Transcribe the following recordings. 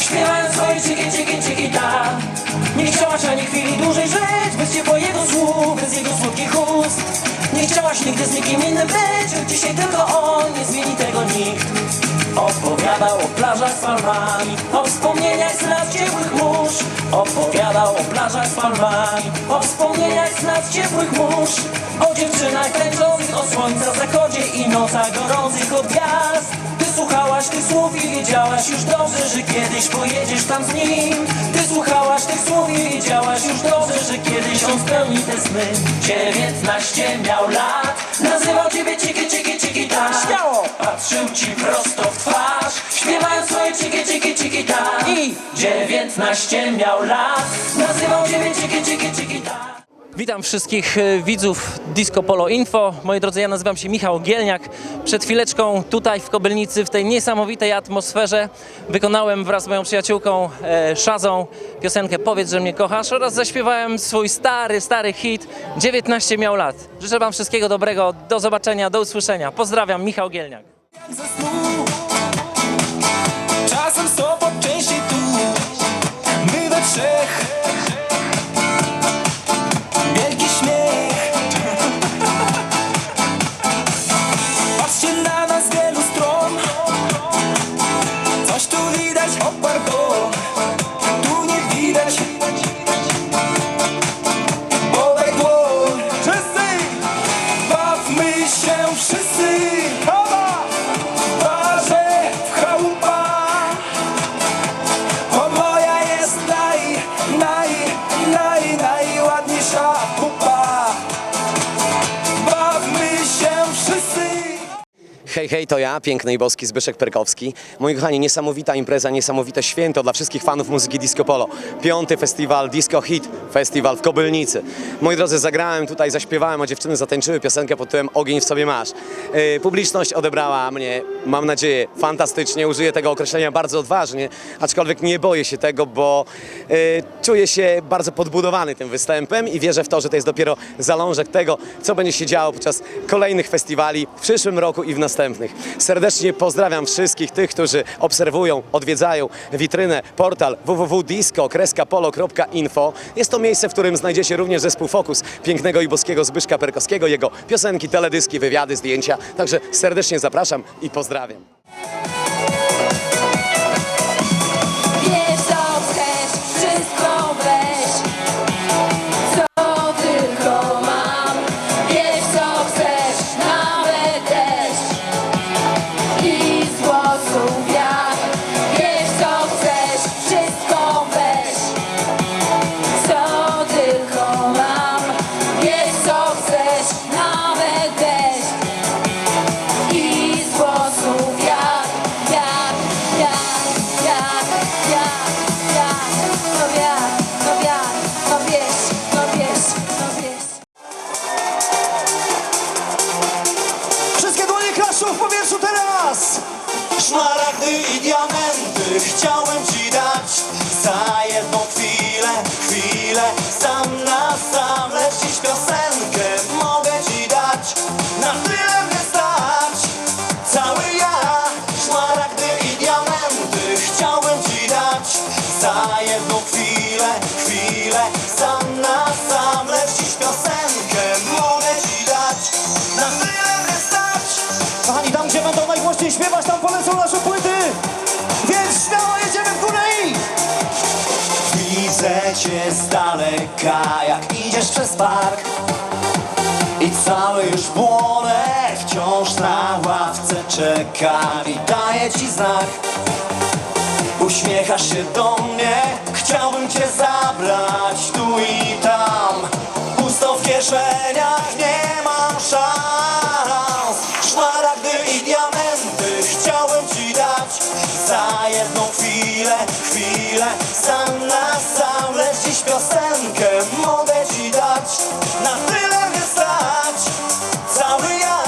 Śpiewając swoje ciki, ciki, ciki, ta Nie chciałaś ani chwili dłużej żyć Bez ciepła jego słów, bez jego słodkich ust. Nie chciałaś nigdy z nikim innym być Dzisiaj tylko on, nie zmieni tego nikt. Opowiadał o plażach z palmami O wspomnieniach z lat ciepłych mórz. Opowiadał o plażach z palmami O wspomnieniach z lat ciepłych mórz. O dziewczynach tańczących o słońca zachodzie I nocach gorących od gwiazd słów i wiedziałaś już dobrze Że kiedyś pojedziesz tam z nim Ty słuchałaś tych słów i wiedziałaś już dobrze Że kiedyś on spełni te sny 19 miał lat Nazywał ciebie ciki, ciki, ciki, tak Śmiało! Patrzył ci prosto w twarz Śpiewając swoje ciki, ciki, ciki, tak I? 19 miał lat Nazywał ciebie ciki, Witam wszystkich e, widzów Disco Polo Info. Moi drodzy, ja nazywam się Michał Gielniak. Przed chwileczką tutaj w Kobylnicy, w tej niesamowitej atmosferze wykonałem wraz z moją przyjaciółką e, Szazą piosenkę Powiedz, że mnie kochasz oraz zaśpiewałem swój stary, stary hit 19 miał lat. Życzę Wam wszystkiego dobrego, do zobaczenia, do usłyszenia. Pozdrawiam, Michał Gielniak. Hej, hej, to ja, piękny i boski Zbyszek Perkowski. Moi kochani, niesamowita impreza, niesamowite święto dla wszystkich fanów muzyki Disco Polo. Piąty festiwal Disco Hit, festiwal w Kobylnicy. Moi drodzy, zagrałem tutaj, zaśpiewałem, a dziewczyny zatańczyły piosenkę pod tytułem Ogień w sobie masz. Yy, publiczność odebrała mnie, mam nadzieję, fantastycznie. Użyję tego określenia bardzo odważnie, aczkolwiek nie boję się tego, bo yy, czuję się bardzo podbudowany tym występem i wierzę w to, że to jest dopiero zalążek tego, co będzie się działo podczas kolejnych festiwali w przyszłym roku i w następnych. Serdecznie pozdrawiam wszystkich tych, którzy obserwują, odwiedzają witrynę, portal www.disco-polo.info. Jest to miejsce, w którym znajdziecie również zespół Focus pięknego i boskiego Zbyszka Perkowskiego, jego piosenki, teledyski, wywiady, zdjęcia. Także serdecznie zapraszam i pozdrawiam. Diamenty chciałem ci dać. Za jedną chwilę, chwilę Sam na sam. Lecz dziś piosenkę mogę ci dać. Na tyle mnie stać. Cały ja Szmaragdy i diamenty chciałem ci dać. Za jedną chwilę, chwilę Sam na sam. Lecz dziś piosenkę mogę ci dać. Na tyle mnie stać. Kochani, tam gdzie będą najgłośniej śpiewać, tam polecą nasze Widzę cię z daleka, jak idziesz przez park I cały już płonę, wciąż na ławce czekam I daję ci znak. Uśmiechasz się do mnie, chciałbym cię zabrać tu i tam. Pusto w kieszeniach, nie mam szans Za jedną chwilę, chwilę Sam na sam, lecz dziś piosenkę mogę ci dać Na tyle mnie stać Cały ja,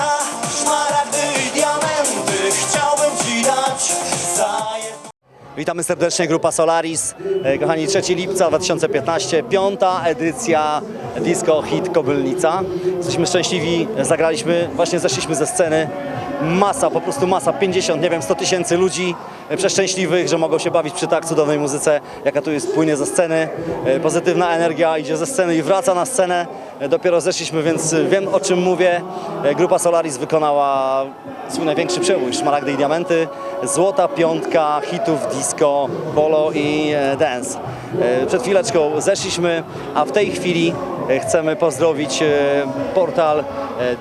szmaragdy i diamenty Chciałbym ci dać Za jedną Witamy serdecznie, grupa Solaris. E, Kochani, 3 lipca 2015, piąta edycja Disco Hit Kobylnica. Jesteśmy szczęśliwi, zagraliśmy, właśnie zeszliśmy ze sceny. Masa, po prostu masa, 50, nie wiem, 100 tysięcy ludzi. E, przeszczęśliwych, że mogą się bawić przy tak cudownej muzyce, jaka tu jest, płynie ze sceny. E, Pozytywna energia idzie ze sceny i wraca na scenę. E, Dopiero zeszliśmy, więc wiem o czym mówię. Grupa Solaris wykonała swój największy przebój, Szmaragdy i Diamenty. Złota piątka hitów disco, polo i dance. Przed chwileczką zeszliśmy, a w tej chwili chcemy pozdrowić portal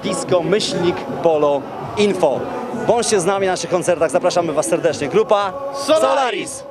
Disco Myślnik Polo Info. Bądźcie z nami na naszych koncertach, zapraszamy Was serdecznie. Grupa Solaris.